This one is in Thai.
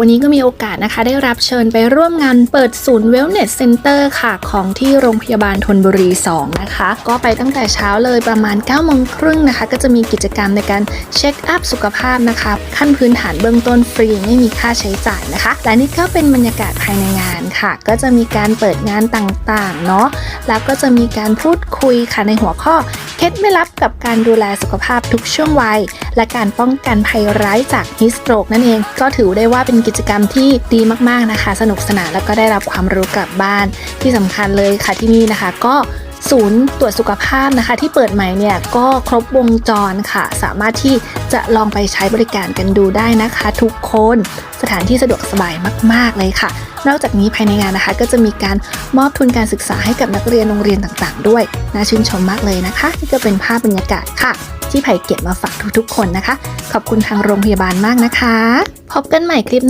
วันนี้ก็มีโอกาสนะคะ ได้รับเชิญไปร่วมงานเปิดศูนย์ Wellness Center ค่ะ ของที่โรงพยาบาลทนบุรี 2 นะคะ ก็ไปตั้งแต่เช้าเลยประมาณ9โมงครึ่งนะคะ ก็จะมีกิจกรรมในการเช็คอัพสุขภาพนะคะ ขั้นพื้นฐานเบื้องต้นฟรีไม่มีค่าใช้จ่ายนะคะ และนี่ก็เป็นบรรยากาศภายในงานค่ะ ก็จะมีการเปิดงานต่างๆเนาะแล้วก็จะมีการพูดคุยค่ะในหัวข้อเคล็ดไม่ลับกับการดูแลสุขภาพทุกช่วงวัย และการป้องกันภัยร้ายจากฮิสโตรกนั่นเอง ก็ถือได้ว่าเป็นกิจกรรมที่ดีมากๆนะคะ สนุกสนานแล้วก็ได้รับความรู้กลับบ้านที่สำคัญเลยค่ะที่นี่นะคะ ก็ ศูนย์ตรวจสุขภาพนะคะ ที่เปิดใหม่เนี่ยก็ครบวงจรค่ะ สามารถที่จะลองไปใช้บริการกันดูได้นะคะ ทุกคนสถานที่สะดวกสบายมาก ๆ เลยค่ะ นอกจากนี้ภายในงานนะคะ ก็จะมีการมอบทุนการศึกษาให้กับนักเรียนโรงเรียนต่างๆ ด้วยน่าชื่นชมมากเลยนะคะนี่ก็เป็นภาพบรรยากาศค่ะที่ไผ่เก็บมาฝากทุกๆคนนะคะ ขอบคุณทางโรงพยาบาลมากนะคะ พบกันใหม่คลิปหน้า